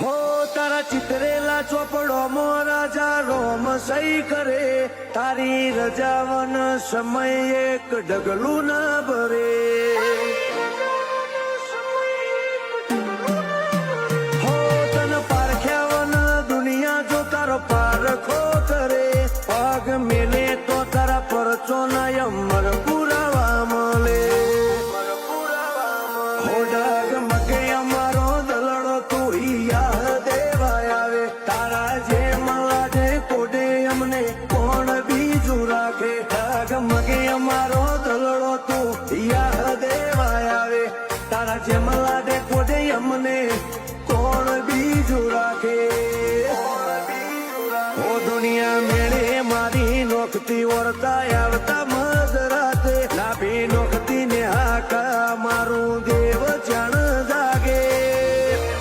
હો, તારા ચિતરેલા ચોપડો રાજા રોમ સહી કરે. તારી રજાવન સમય એક ડગલું ના ભરે. હો, તન પારખ્યાવન દુનિયા જો તારો પારખો કરે. પગ મેલે તો તારા પરચો ના અમર કોણ બીજું રાખે? ગમગે અમારો દલડો તું. યા દેવાય આવે. તારા જેમ લાડે કોડે અમને. કોણ બીજું રાખે? ઓ દુનિયા મેળે મારી નોખતી ઓળતા આવતા મધ રાતે નાભી નોખતી ને હાકા મારું દે.